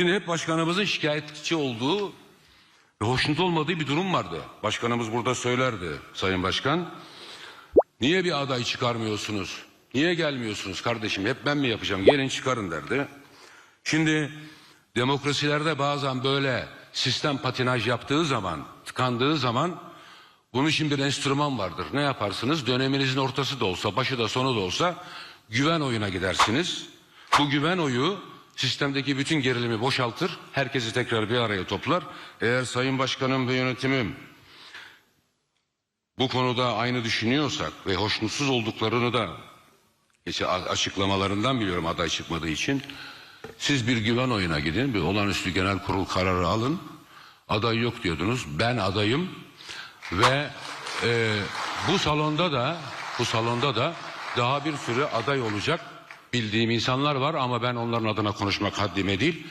Şimdi hep başkanımızın şikayetçi olduğu ve hoşnut olmadığı bir durum vardı. Başkanımız burada söylerdi Sayın Başkan. Niye bir aday çıkarmıyorsunuz? Niye gelmiyorsunuz kardeşim? Hep ben mi yapacağım? Gelin çıkarın derdi. Şimdi demokrasilerde bazen böyle sistem patinaj yaptığı zaman, tıkandığı zaman bunun için bir enstrüman vardır. Ne yaparsınız? Döneminizin ortası da olsa, başı da sonu da olsa güven oyuna gidersiniz. Bu güven oyu sistemdeki bütün gerilimi boşaltır. Herkesi tekrar bir araya toplar. Eğer Sayın Başkanım ve yönetimim bu konuda aynı düşünüyorsak ve hoşnutsuz olduklarını da açıklamalarından biliyorum aday çıkmadığı için. Siz bir güven oyuna gidin, bir olağanüstü genel kurul kararı alın. Aday yok diyordunuz. Ben adayım ve e, bu salonda da bu salonda da daha bir sürü aday olacak bildiğim insanlar var ama ben onların adına konuşmak haddime değil.